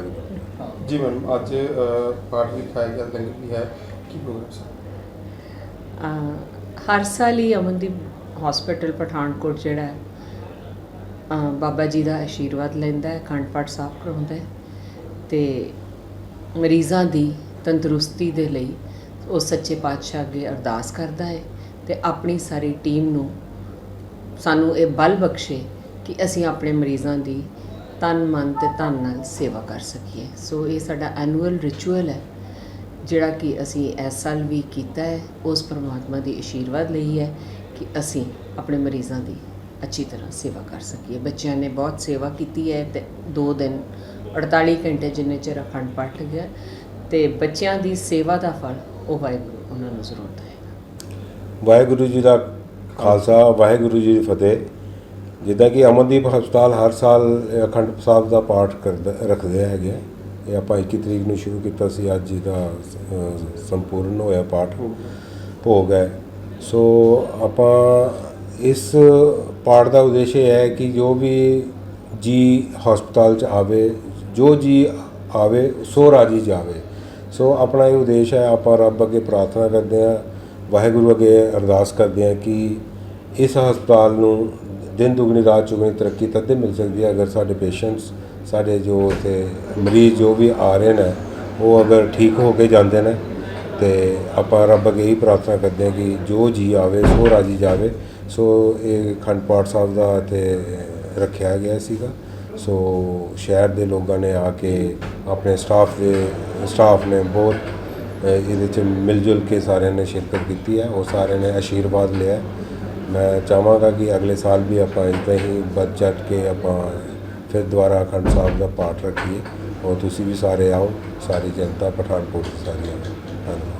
ਬਣਦਾ। ਜੀ ਮੈਡਮ ਅੱਜ ਅ, ਪਾਠ ਲਿਖਾਇਆ ਗਿਆ ਲੰਗਰ ਵੀ ਹੈ। ਕੀ ਪ੍ਰੋਗਰਾਮ ਹਰ ਸਾਲ ਹੀ ਅਮਨਦੀਪ ਹਸਪੀਟਲ ਪਠਾਨਕੋਟ ਜਿਹੜਾ ਹੈ ਬਾਬਾ ਜੀ ਦਾ ਆਸ਼ੀਰਵਾਦ ਲੈਂਦਾ ਹੈ ਅਖੰਡ ਪਾਠ ਸਾਹਿਬ ਕਰਾਉਂਦਾ ਹੈ ਤੇ ਮਰੀਜ਼ਾਂ ਦੀ ਤੰਦਰੁਸਤੀ ਦੇ ਲਈ ਉਹ ਸੱਚੇ ਪਾਤਸ਼ਾਹ ਅੱਗੇ ਅਰਦਾਸ ਕਰਦਾ ਹੈ ਤੇ ਆਪਣੀ ਸਾਰੀ ਟੀਮ ਨੂੰ ਸਾਨੂੰ ਇਹ ਬਲ ਬਖਸ਼ੇ ਕਿ ਅਸੀਂ ਆਪਣੇ ਮਰੀਜ਼ਾਂ ਦੀ ਤਨ ਮਨ ਤੇ ਧਨ ਨਾਲ ਸੇਵਾ ਕਰ ਸਕੀਏ। ਸੋ ਇਹ ਸਾਡਾ ਐਨੂਅਲ ਰਿਚੁਅਲ ਹੈ, ਜਿਹੜਾ ਕਿ ਅਸੀਂ ਇਸ ਸਾਲ ਵੀ ਕੀਤਾ ਹੈ। ਉਸ ਪਰਮਾਤਮਾ ਦੀ ਆਸ਼ੀਰਵਾਦ ਲਈ ਹੈ ਕਿ ਅਸੀਂ ਆਪਣੇ ਮਰੀਜ਼ਾਂ ਦੀ ਅੱਛੀ ਤਰ੍ਹਾਂ ਸੇਵਾ ਕਰ ਸਕੀਏ। ਬੱਚਿਆਂ ਨੇ ਬਹੁਤ ਸੇਵਾ ਕੀਤੀ ਹੈ ਤੇ 2 ਦਿਨ 48 ਘੰਟੇ ਜਿੰਨੇ ਚਿਰ ਅਖੰਡ ਪਾਠ ਗਿਆ ਤੇ ਬੱਚਿਆਂ ਦੀ ਸੇਵਾ ਦਾ ਫਲ ਉਹ ਵਾਹਿਗੁਰੂ, ਉਹਨਾਂ ਨੂੰ ਜ਼ਰੂਰ ਦੇਵੇਗਾ। ਵਾਹਿਗੁਰੂ ਜੀ ਦਾ ਖਾਲਸਾ, ਵਾਹਿਗੁਰੂ ਜੀ ਦੀ ਫਤਿਹ। ਜਿੱਦਾਂ ਕਿ ਅਮਨਦੀਪ ਹਸਪਤਾਲ ਹਰ ਸਾਲ ਅਖੰਡ ਸਾਹਿਬ ਦਾ ਪਾਠ ਕਰਦਾ, ਰੱਖਦੇ ਹੈਗੇ ਆ। ਇਹ ਆਪਾਂ 21 ਤਰੀਕ ਨੂੰ ਸ਼ੁਰੂ ਕੀਤਾ ਸੀ, ਅੱਜ ਇਹਦਾ ਸੰਪੂਰਨ ਹੋਇਆ ਪਾਠ, ਭੋਗ ਹੈ ਸੋ ਆਪਾਂ ਇਸ ਪਾਠ ਦਾ ਉਦੇਸ਼ ਇਹ ਹੈ ਕਿ ਜੋ ਵੀ ਜੀ ਹਸਪਤਾਲ ਚ ਆਵੇ, ਜੋ ਜੀ ਆਵੇ, ਸੋ ਰਾਜੀ ਜਾਵੇ ਸੋ ਆਪਣਾ ਇਹ ਉਦੇਸ਼ ਹੈ, ਆਪਾਂ ਰੱਬ ਅੱਗੇ ਪ੍ਰਾਰਥਨਾ ਕਰਦੇ ਹਾਂ, ਵਾਹਿਗੁਰੂ ਅੱਗੇ ਅਰਦਾਸ ਕਰਦੇ ਹਾਂ ਕਿ ਇਸ ਹਸਪਤਾਲ ਨੂੰ ਦਿਨ ਦੁਗਣੀ ਰਾਤ ਚੁਗਣੀ ਤਰੱਕੀ ਤਦ ਮਿਲ ਸਕਦੀ ਹੈ ਅਗਰ ਸਾਡੇ ਪੇਸ਼ੈਂਟਸ, ਸਾਡੇ ਜੋ ਤੇ ਮਰੀਜ਼ ਜੋ ਵੀ ਆ ਰਹੇ ਨੇ, ਉਹ ਅਗਰ ਠੀਕ ਹੋ ਕੇ ਜਾਂਦੇ ਨੇ ਤੇ ਆਪਾਂ ਰੱਬ ਅੱਗੇ ਹੀ ਪ੍ਰਾਰਥਨਾ ਕਰਦੇ ਹਾਂ ਕਿ ਜੋ ਜੀ ਆਵੇ, ਸੋ ਰਾਜੀ ਜਾਵੇ। ਸੋ ਇਹ ਖੰਡ ਪਾਠ ਸਾਹਿਬ ਦਾ ਤੇ ਰੱਖਿਆ ਗਿਆ ਸੀਗਾ। ਸੋ ਸ਼ਹਿਰ ਦੇ ਲੋਕਾਂ ਨੇ ਆ ਕੇ ਆਪਣੇ ਸਟਾਫ ਦੇ, ਸਟਾਫ ਨੇ ਬਹੁਤ ਇਹਦੇ ਚ ਮਿਲ ਜੁਲ ਕੇ ਸਾਰਿਆਂ ਨੇ ਸ਼ਿਰਕਤ ਕੀਤੀ ਹੈ। ਉਹ ਸਾਰਿਆਂ ਨੇ ਆਸ਼ੀਰਵਾਦ ਲਿਆ ਮੈਂ ਚਾਹਾਂਗਾ ਕਿ ਅਗਲੇ ਸਾਲ ਵੀ ਆਪਾਂ ਇਦਾਂ ਹੀ ਵੱਧ ਚੜ ਕੇ ਆਪਾਂ ਫਿਰ ਦੁਬਾਰਾ ਅਖੰਡ ਸਾਹਿਬ ਦਾ ਪਾਠ ਰੱਖੀਏ। ਔਰ ਤੁਸੀਂ ਵੀ ਸਾਰੇ ਆਓ, ਸਾਰੀ ਜਨਤਾ ਪਠਾਨਕੋਟ ਦੀ ਸਾਰੀ ਆਓ। ਧੰਨਵਾਦ।